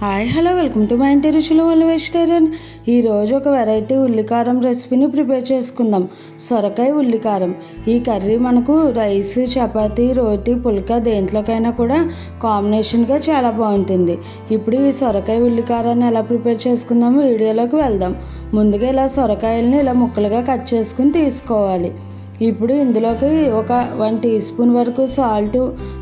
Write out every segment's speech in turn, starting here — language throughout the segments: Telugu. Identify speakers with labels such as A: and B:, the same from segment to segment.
A: హాయ్ హలో వెల్కమ్ టు మా ఇంటి రుచులు వాళ్ళు వెజిటేరియన్. ఈరోజు ఒక వెరైటీ ఉల్లికారం రెసిపీని ప్రిపేర్ చేసుకుందాం. సొరకాయ ఉల్లికారం. ఈ కర్రీ మనకు రైస్ చపాతీ రోటీ పుల్క దేంట్లోకైనా కూడా కాంబినేషన్గా చాలా బాగుంటుంది. ఇప్పుడు ఈ సొరకాయ ఉల్లికారాన్ని ఎలా ప్రిపేర్ చేసుకుందామో వీడియోలోకి వెళ్దాం. ముందుగా ఇలా సొరకాయలని ఇలా ముక్కలుగా కట్ చేసుకుని తీసుకోవాలి. ఇప్పుడు ఇందులోకి ఒక వన్ టీ స్పూన్ వరకు సాల్ట్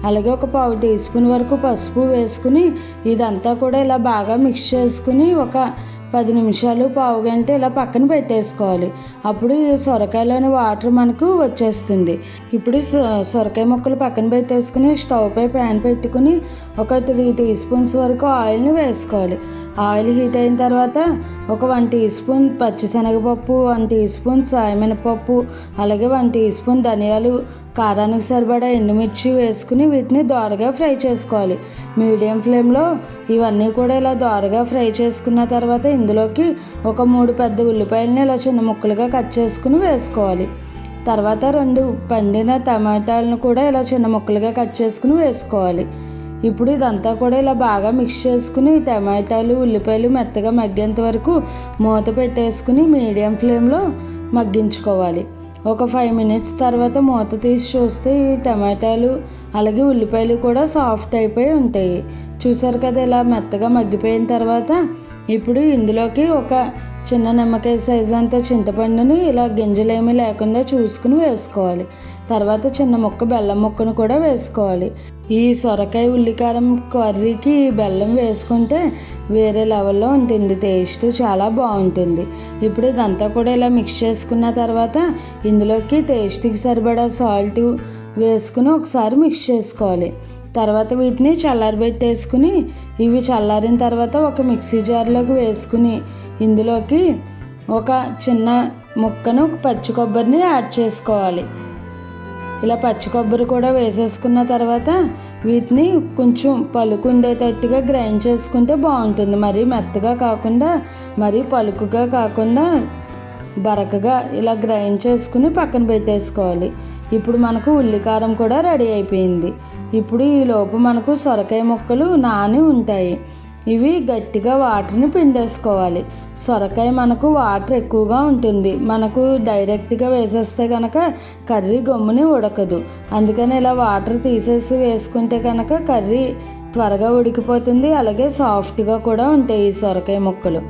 A: అలాగే ఒక పావు టీ స్పూన్ వరకు పసుపు వేసుకుని ఇదంతా కూడా ఇలా బాగా మిక్స్ చేసుకుని ఒక పది నిమిషాలు పావు గంట ఇలా పక్కన పెట్టేసుకోవాలి. అప్పుడు సొరకాయలోని వాటర్ మనకు వచ్చేస్తుంది. ఇప్పుడు సొ- సొరకాయ ముక్కలు పక్కన పెట్టేసుకుని స్టవ్ పై ప్యాన్ పెట్టుకుని ఒక త్రీ టీ స్పూన్స్ వరకు ఆయిల్ని వేసుకోవాలి. ఆయిల్ హీట్ అయిన తర్వాత ఒక వన్ టీ స్పూన్ పచ్చిశనగపప్పు వన్ టీ స్పూన్ సాయమినపప్పు అలాగే వన్ టీ స్పూన్ ధనియాలు. కారానికి సరిపడా ఎండుమిర్చి వేసుకుని వీటిని దోరగా ఫ్రై చేసుకోవాలి. మీడియం ఫ్లేమ్లో ఇవన్నీ కూడా ఇలా దోరగా ఫ్రై చేసుకున్న తర్వాత ఇందులోకి ఒక మూడు పెద్ద ఉల్లిపాయలని ఇలా చిన్న ముక్కలుగా కట్ చేసుకుని వేసుకోవాలి. తర్వాత రెండు పండిన టమాటాలను కూడా ఇలా చిన్న ముక్కలుగా కట్ చేసుకుని వేసుకోవాలి. ఇప్పుడు ఇదంతా కూడా ఇలా బాగా మిక్స్ చేసుకుని టమాటాలు ఉల్లిపాయలు మెత్తగా మగ్గేంత వరకు మూత పెట్టేసుకుని మీడియం ఫ్లేమ్లో మగ్గించుకోవాలి. ఒక ఫైవ్ మినిట్స్ తర్వాత మూత తీసి చూస్తే ఈ టమాటాలు అలాగే ఉల్లిపాయలు కూడా సాఫ్ట్ అయిపోయి ఉంటాయి. చూసారు కదా ఇలా మెత్తగా మగ్గిపోయిన తర్వాత ఇప్పుడు ఇందులోకి ఒక చిన్న నిమ్మకాయ సైజ్ అంత చింతపండుని ఇలా గింజలేమీ లేకుండా చూసుకుని వేసుకోవాలి. తర్వాత చిన్న ముక్క బెల్లం ముక్కను కూడా వేసుకోవాలి. ఈ సొరకాయ ఉల్లికారం కర్రీకి బెల్లం వేసుకుంటే వేరే లెవెల్లో ఉంటుంది టేస్ట్ చాలా బాగుంటుంది. ఇప్పుడు ఇదంతా కూడా ఇలా మిక్స్ చేసుకున్న తర్వాత ఇందులోకి టేస్ట్కి సరిపడా సాల్ట్ వేసుకుని ఒకసారి మిక్స్ చేసుకోవాలి. తర్వాత వీటిని చల్లారబెట్టేసుకుని ఇవి చల్లారిన తర్వాత ఒక మిక్సీ జార్లోకి వేసుకుని ఇందులోకి ఒక చిన్న ముక్కను ఒక పచ్చి కొబ్బరిని యాడ్ చేసుకోవాలి. ఇలా పచ్చి కొబ్బరి కూడా వేసేసుకున్న తర్వాత వీటిని కొంచెం పలుకుండేటట్టుగా గ్రైండ్ చేసుకుంటే బాగుంటుంది. మరీ మెత్తగా కాకుండా మరీ పలుకుగా కాకుండా బరకగా ఇలా గ్రైండ్ చేసుకుని పక్కన పెట్టేసుకోవాలి. ఇప్పుడు మనకు ఉల్లికారం కూడా రెడీ అయిపోయింది. ఇప్పుడు ఈ లోపు మనకు సొరకాయ ముక్కలు నాని ఉంటాయి. ఇవి గట్టిగా వాటర్ని పిండేసుకోవాలి. సొరకాయ మనకు వాటర్ ఎక్కువగా ఉంటుంది. మనకు డైరెక్ట్గా వేసేస్తే కనుక కర్రీ గమ్ముని ఉడకదు. అందుకని ఇలా వాటర్ తీసేసి వేసుకుంటే కనుక కర్రీ త్వరగా ఉడికిపోతుంది. అలాగే సాఫ్ట్గా కూడా ఉంటాయి ఈ సొరకాయ ముక్కలు.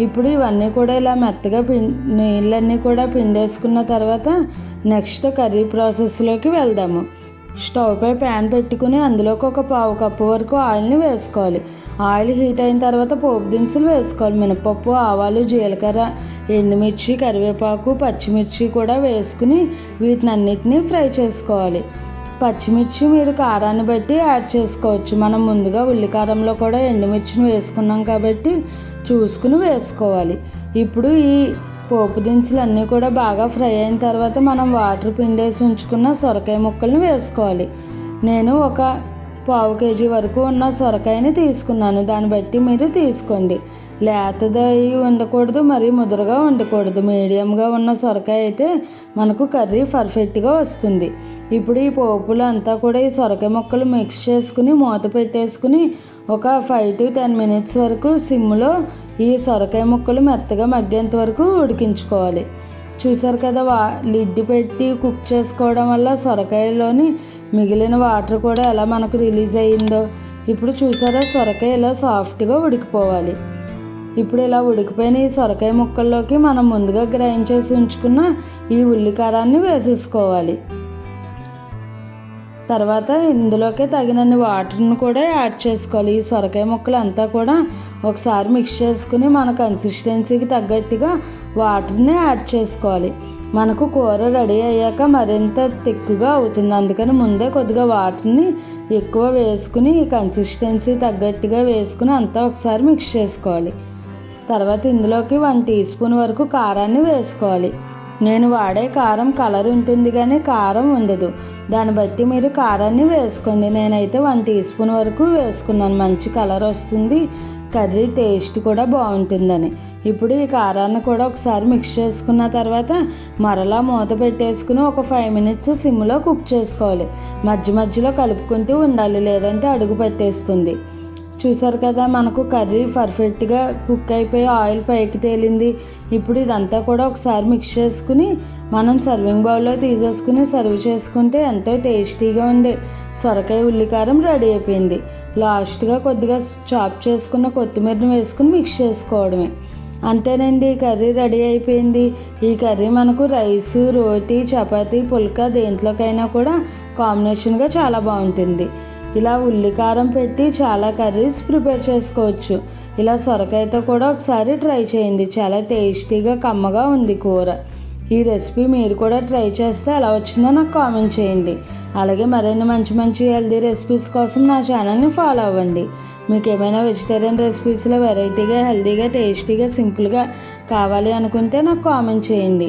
A: ఇప్పుడు ఇవన్నీ కూడా ఇలా మెత్తగా పిం నీళ్ళన్నీ కూడా పిండేసుకున్న తర్వాత నెక్స్ట్ కర్రీ ప్రాసెస్లోకి వెళ్దాము. స్టవ్ పై ప్యాన్ పెట్టుకుని అందులోకి ఒక పావు కప్పు వరకు ఆయిల్ని వేసుకోవాలి. ఆయిల్ హీట్ అయిన తర్వాత పోపు దినుసులు వేసుకోవాలి. మినపప్పు ఆవాలు జీలకర్ర ఎండుమిర్చి కరివేపాకు పచ్చిమిర్చి కూడా వేసుకుని వీటిని అన్నిటినీ ఫ్రై చేసుకోవాలి. పచ్చిమిర్చి మీరు కారాన్ని బట్టి యాడ్ చేసుకోవచ్చు. మనం ముందుగా ఉల్లికారంలో కూడా ఎండుమిర్చిని వేసుకున్నాం కాబట్టి చూసుకుని వేసుకోవాలి. ఇప్పుడు ఈ పోపు దినుసులు అన్నీ కూడా బాగా ఫ్రై అయిన తర్వాత మనం వాటర్ పిండేసి ఉంచుకున్న సొరకాయ ముక్కలను వేసుకోవాలి. నేను ఒక పావు కేజీ వరకు ఉన్న సొరకాయని తీసుకున్నాను. దాన్ని బట్టి మీరు తీసుకోండి. లేతదై ఉండకూడదు మరీ ముదురుగా ఉండకూడదు. మీడియంగా ఉన్న సొరకాయ అయితే మనకు కర్రీ పర్ఫెక్ట్గా వస్తుంది. ఇప్పుడు ఈ పోపులు అంతా కూడా ఈ సొరకాయ ముక్కలు మిక్స్ చేసుకుని మూత పెట్టేసుకుని ఒక ఫైవ్ టు టెన్ మినిట్స్ వరకు సిమ్లో ఈ సొరకాయ ముక్కలు మెత్తగా మగ్గేంత వరకు ఉడికించుకోవాలి. చూసారు కదా వా లిడ్ పెట్టి కుక్ చేసుకోవడం వల్ల సొరకాయలోని మిగిలిన వాటర్ కూడా ఎలా మనకు రిలీజ్ అయ్యిందో. ఇప్పుడు చూసారా సొరకాయ ఇలా సాఫ్ట్గా ఉడికిపోవాలి. ఇప్పుడు ఇలా ఉడికిపోయిన ఈ సొరకాయ ముక్కల్లోకి మనం ముందుగా గ్రైండ్ చేసి ఉంచుకున్న ఈ ఉల్లికారాన్ని వేసేసుకోవాలి. తర్వాత ఇందులోకి తగినన్ని వాటర్ని కూడా యాడ్ చేసుకోవాలి. ఈ సొరకాయ ముక్కలు అంతా కూడా ఒకసారి మిక్స్ చేసుకుని మన కన్సిస్టెన్సీకి తగ్గట్టుగా వాటర్ని యాడ్ చేసుకోవాలి. మనకు కూర రెడీ అయ్యాక మరింత తిక్కుగా అవుతుంది. అందుకని ముందే కొద్దిగా వాటర్ని ఎక్కువ వేసుకుని ఈ కన్సిస్టెన్సీ తగ్గట్టుగా వేసుకుని అంతా ఒకసారి మిక్స్ చేసుకోవాలి. తర్వాత ఇందులోకి వన్ టీ స్పూన్ వరకు కారాన్ని వేసుకోవాలి. నేను వాడే కారం కలర్ ఉంటుంది కానీ కారం ఉండదు. దాన్ని బట్టి మీరు కారాన్ని వేసుకోండి. నేనైతే వన్ టీ స్పూన్ వరకు వేసుకున్నాను. మంచి కలర్ వస్తుంది. కర్రీ టేస్ట్ కూడా బాగుంటుందని. ఇప్పుడు ఈ కారాన్ని కూడా ఒకసారి మిక్స్ చేసుకున్న తర్వాత మరలా మూత పెట్టేసుకుని ఒక ఫైవ్ మినిట్స్ సిమ్లో కుక్ చేసుకోవాలి. మధ్య మధ్యలో కలుపుకుంటూ ఉండాలి. లేదంటే అడుగు పెట్టేస్తుంది. చూసారు కదా మనకు కర్రీ పర్ఫెక్ట్గా కుక్ అయిపోయి ఆయిల్ పైకి తేలింది. ఇప్పుడు ఇదంతా కూడా ఒకసారి మిక్స్ చేసుకుని మనం సర్వింగ్ బౌల్లో తీసేసుకుని సర్వ్ చేసుకుంటే ఎంతో టేస్టీగా ఉండే సొరకాయ ఉల్లికారం రెడీ అయిపోయింది. లాస్ట్గా కొద్దిగా చాప్ చేసుకున్న కొత్తిమీరని వేసుకుని మిక్స్ చేసుకోవడమే. అంతేనండి ఈ కర్రీ రెడీ అయిపోయింది. ఈ కర్రీ మనకు రైస్ రోటీ చపాతీ పుల్కా దేంట్లోకైనా కూడా కాంబినేషన్గా చాలా బాగుంటుంది. ఇలా ఉల్లికారం పెట్టి చాలా కర్రీస్ ప్రిపేర్ చేసుకోవచ్చు. ఇలా సొరకాయతో కూడా ఒకసారి ట్రై చేయండి. చాలా టేస్టీగా కమ్మగా ఉంది కూర. ఈ రెసిపీ మీరు కూడా ట్రై చేస్తే ఎలా వచ్చిందో నాకు కామెంట్ చేయండి. అలాగే మరిన్ని మంచి మంచి హెల్దీ రెసిపీస్ కోసం నా ఛానల్ని ఫాలో అవ్వండి. మీకు ఏమైనా వెజిటేరియన్ రెసిపీస్లో వెరైటీగా హెల్దీగా టేస్టీగా సింపుల్గా కావాలి అనుకుంటే నాకు కామెంట్ చేయండి.